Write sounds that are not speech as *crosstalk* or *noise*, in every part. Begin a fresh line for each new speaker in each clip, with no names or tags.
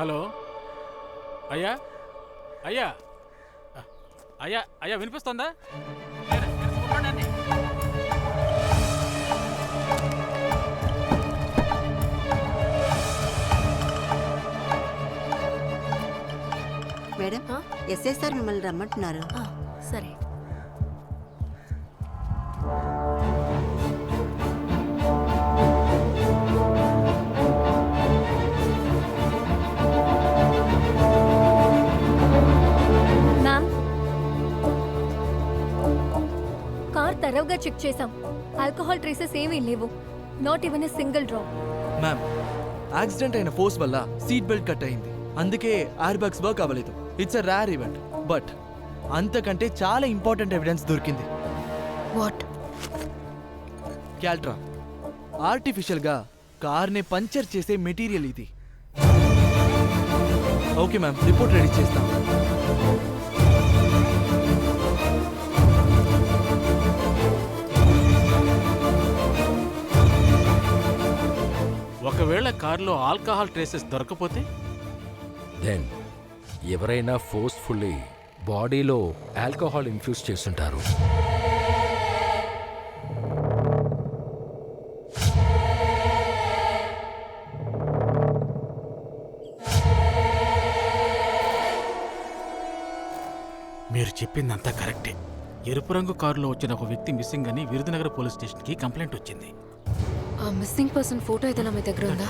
Hello అయ్యా అయ్యా అయ్యా అయ్యా వినిపిస్తుందా.
మేడం
ఆ?
ఎస్ఐ సార్ మిమ్మల్ని రమ్మంటున్నారు
ఆ, సరే
కార్ తరవుగా చెక్ చేశాం. ఆల్కహాల్ ట్రేసెస్ ఏమీ లేవు. Not even a single drop
ma'am accident అయిన ఫోర్స్ వల్ల సీట్ బెల్ట్ కట్ అయింది. అందుకే ఎయిర్ బ్యాగ్స్ వర్క్ అవ్వలేదు. It's a rare event but అంతకంటే చాలా ఇంపార్టెంట్ ఎవిడెన్స్ దొరికింది.
వాట్
క్యాల్ట్రా ఆర్టిఫిషియల్గా కార్ని పంచర్ చేసే మెటీరియల్ ఇది. ఓకే మ్యామ్ రిపోర్ట్ రెడీ చేస్తాం.
ఒకవేళ కారులో ఆల్కహాల్ ట్రేసెస్ దొరకపోతే?
దెన్ ఎవరైనా ఫోర్స్ఫుల్లీ బాడీలో ఆల్కహాల్ ఇన్ఫ్యూజ్ చేస్తుంటారు.
మీరు చెప్పిందంతా కరెక్టే. ఎరుపు రంగు కారులో వచ్చిన ఒక వ్యక్తి మిస్సింగ్ అని విరుదునగర్ పోలీస్ స్టేషన్కి కంప్లైంట్ వచ్చింది.
ఆ మిస్సింగ్ పర్సన్ ఫోటో ఏదైనా మీ దగ్గర ఉందా?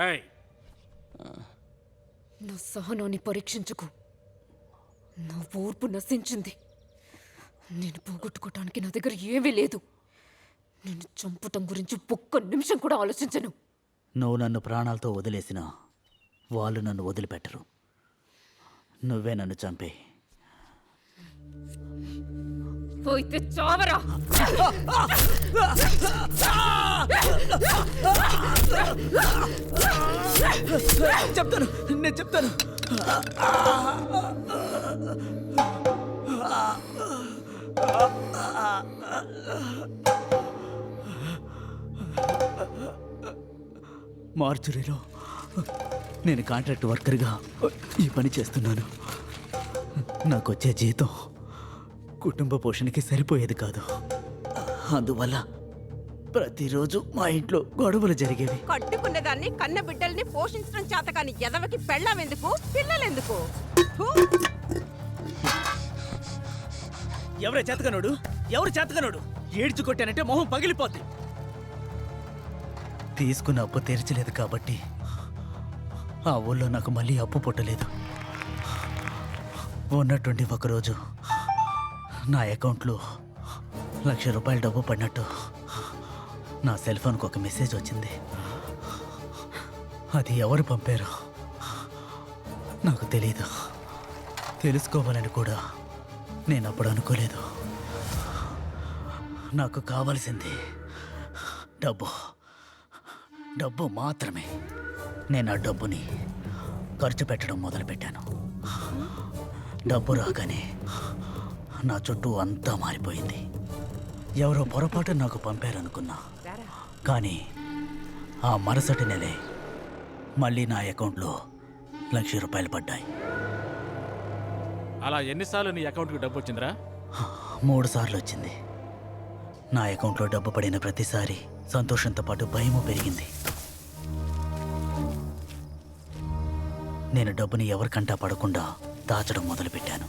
రాయ్
నా సహనాన్ని పరీక్షించుకు. నా ఓర్పు నశించింది. నేను పోగొట్టుకోవటానికి నా దగ్గర ఏమీ లేదు. నేను చంపటం గురించి ఒక్క నిమిషం కూడా ఆలోచించను.
నువ్వు నన్ను ప్రాణాలతో వదిలేసినా వాళ్ళు నన్ను వదిలిపెట్టరు. నువ్వే నన్ను చంపే.
పోయితే చావరా.
చెప్తాను నేను చెప్తాను. మార్చురీలో నేను కాంట్రాక్ట్ వర్కర్గా ఈ పని చేస్తున్నాను. నాకు వచ్చే జీతం కుటుంబ పోషణకి సరిపోయేది కాదు. అందువల్ల ప్రతిరోజు మా ఇంట్లో గొడవలు జరిగేవి.
కట్టుకున్న దాన్ని కన్న బిడ్డల్ని పోషించడం చేత కాని ఎదవకి పెళ్ళమెందుకు పిల్లలెందుకు!
ఎవరే చేతకనోడు? ఎవరు చేతకనోడు? ఏడ్చి కొట్టానంటే మొహం పగిలిపోద్ది. తీసుకున్న అప్పు తీర్చలేదు కాబట్టి ఆ ఊళ్ళో నాకు మళ్ళీ అప్పు పుట్టలేదు. ఉన్నట్టుండి ఒకరోజు నా అకౌంట్లో లక్ష రూపాయలు డబ్బు పడినట్టు నా సెల్ ఫోన్కి ఒక మెసేజ్ వచ్చింది. అది ఎవరు పంపారో నాకు తెలీదు. తెలుసుకోవాలని కూడా నేను అప్పుడు అనుకోలేదు. నాకు కావాల్సింది డబ్బు. డబ్బు మాత్రమే. నేను ఆ డబ్బుని ఖర్చు పెట్టడం మొదలుపెట్టాను. డబ్బు రాగానే నా చుట్టూ అంతా మారిపోయింది. ఎవరో పొరపాటు నాకు పంపారనుకున్నా. కానీ ఆ మరుసటి నెలే మళ్ళీ నా అకౌంట్లో లక్ష రూపాయలు పడ్డాయి.
అలా ఎన్నిసార్లు నీ అకౌంట్కి డబ్బు వచ్చిందిరా?
మూడు సార్లు వచ్చింది. నా అకౌంట్లో డబ్బు పడిన ప్రతిసారి సంతోషంతో పాటు భయము పెరిగింది. నేను డబ్బుని ఎవరికంటా పడకుండా దాచడం మొదలుపెట్టాను.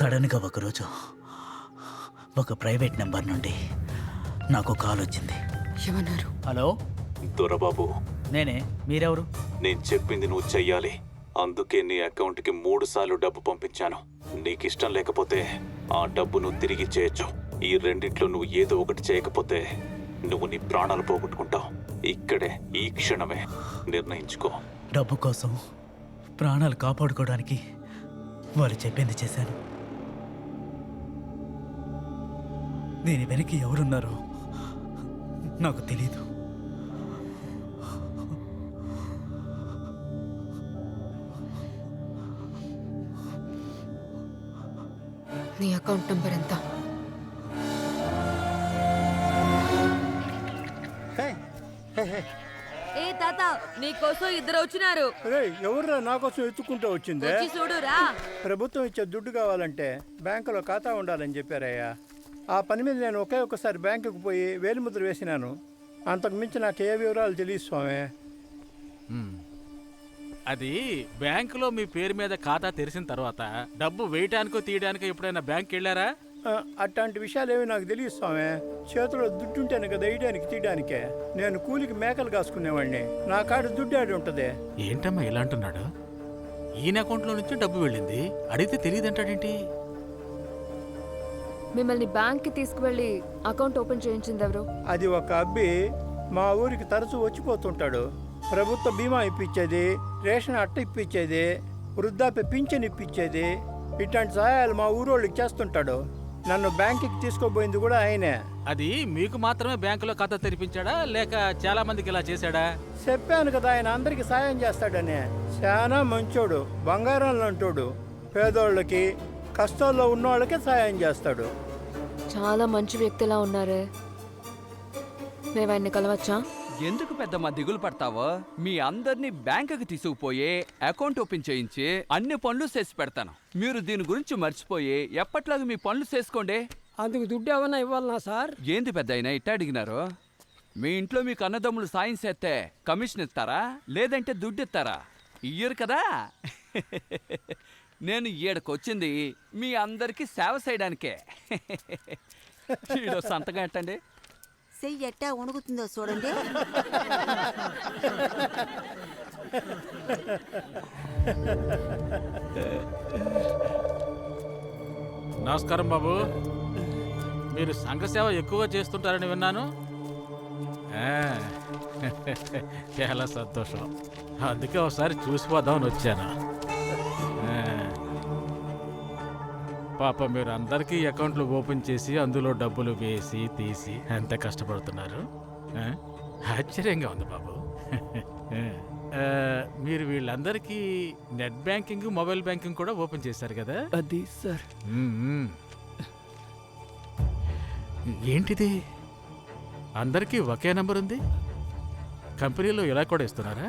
సడన్గా ఒకరోజు ఒక ప్రైవేట్ నెంబర్ నుండి నాకు కాల్ వచ్చింది.
ఏమన్నారు?
హలో?
దొరబాబు
నేనే. మీరెవరు?
నేను చెప్పింది నువ్వు చెయ్యాలి. అందుకే నీ అకౌంట్కి మూడు సార్లు డబ్బు పంపించాను. నీకు ఇష్టం లేకపోతే ఆ డబ్బు నువ్వు తిరిగి చేయొచ్చు. ఈ రెండిట్లో నువ్వు ఏదో ఒకటి చేయకపోతే నువ్వు నీ ప్రాణాలు పోగొట్టుకుంటావు. ఇక్కడే ఈ క్షణమే నిర్ణయించుకో.
డబ్బు కోసం ప్రాణాలు కాపాడుకోవడానికి వాళ్ళు చెప్పింది చేశాను దీని వెనక్కి ఎవరున్నారో నాకు తెలీదు.
నీ అకౌంట్ నంబర్ ఎంత?
ఏ తాత నీకోసం ఇద్దరు వచ్చినారు.
ఎవర్రా నా కోసం ఎత్తుకుంటూ వచ్చిందే?
వచ్చి చూడురా.
ప్రభుత్వం ఇచ్చే దుడ్డు కావాలంటే బ్యాంకులో ఖాతా ఉండాలని చెప్పారయ్యా. ఆ పని మీద నేను ఒకే ఒక్కసారి బ్యాంకుకు పోయి వేలిముద్ర వేసినాను. అంతకు మించి నాకు ఏ వివరాలు తెలియదు స్వామి.
అది బ్యాంకులో మీ పేరు మీద ఖాతా తెరిచిన తర్వాత డబ్బు వేయటానికో తీయడానికో ఎప్పుడైనా బ్యాంక్ వెళ్ళారా?
ఆ, అట్లాంటి విషయాలు ఏమి నాకు తెలియదు స్వామి. చేతిలో దుడ్డు ఉంటేనే కదా వేయడానికి తీయడానికే. నేను కూలికి మేకలు కాసుకునేవాడిని. నా కాడ దుడ్డు ఆడి ఉంటుంది.
ఏంటమ్మా ఇలా అంటున్నాడు? ఈయన అకౌంట్లో నుంచి డబ్బు వెళ్ళింది. అడిగితే తెలియదంటాడేంటి?
మిమ్మల్ని బ్యాంక్కి తీసుకువెళ్ళి అకౌంట్ ఓపెన్ చేయించింది ఎవరు?
అది ఒక అబ్బి మా ఊరికి తరచూ వచ్చిపోతుంటాడు. ప్రభుత్వ బీమా ఇప్పించేది రేషన్ అట్ట ఇప్పించేది వృద్ధాప్య పింఛన్ ఇప్పించేది ఇట్లాంటి సహాయాలు మా ఊరోళ్ళకి చేస్తుంటాడు. నన్ను బ్యాంకుకి తీసుకోబోయింది కూడా ఆయనే.
అది మీకు మాత్రమే బ్యాంకులో ఖాతా తెరిపించాడా? లేక చాలా మందికి ఇలా చేశాడా?
చెప్పాను కదా ఆయన అందరికి సాయం చేస్తాడని. చాలా మంచోడు బంగారం లాంటోడు పేదోళ్ళకి కష్టాల్లో ఉన్నోళ్ళకి సాయం చేస్తాడు.
చాలా మంచి వ్యక్తిలా ఉన్నారే. మేము ఆయన్ని కలవచ్చా?
ఎందుకు పెద్దమ్మ దిగులు పడతావో? మీ అందరినీ బ్యాంకుకి తీసుకుపోయి అకౌంట్ ఓపెన్ చేయించి అన్ని పనులు చేసి పెడతాను. మీరు దీని గురించి మర్చిపోయి ఎప్పట్లాగా మీ పనులు చేసుకోండి.
అందుకు దుడ్డు ఏమన్నా ఇవ్వాలనా సార్?
ఏంది పెద్ద అయినా ఇట్ట అడిగినారు? మీ ఇంట్లో మీకు అన్నదమ్ములు సాయం చేస్తే కమిషన్ ఇస్తారా? లేదంటే దుడ్డు ఇస్తారా? ఇయ్యరు కదా. నేను ఈడకొచ్చింది మీ అందరికీ సేవ చేయడానికే. *laughs* ఈడో సంతకం ఎట్టండి?
చెయ్యి ఎట్టా ఉణుకుతుందో చూడండి.
నమస్కారం బాబు. మీరు సంఘ సేవ ఎక్కువగా చేస్తుంటారని విన్నాను. ఆ, *laughs* చాలా సంతోషం. అందుకే ఒకసారి చూసిపోదామని వచ్చాను. పాప మీరు అందరికీ అకౌంట్లు ఓపెన్ చేసి అందులో డబ్బులు వేసి తీసి ఎంత కష్టపడుతున్నారు? ఆశ్చర్యంగా ఉంది బాబు. *laughs* మీరు వీళ్ళందరికీ నెట్ బ్యాంకింగ్ మొబైల్ బ్యాంకింగ్ కూడా ఓపెన్ చేశారు కదా?
అది సార్.
ఏంటిది? అందరికీ ఒకే నంబర్ ఉంది? కంపెనీలో ఇలా కూడా ఇస్తున్నారా?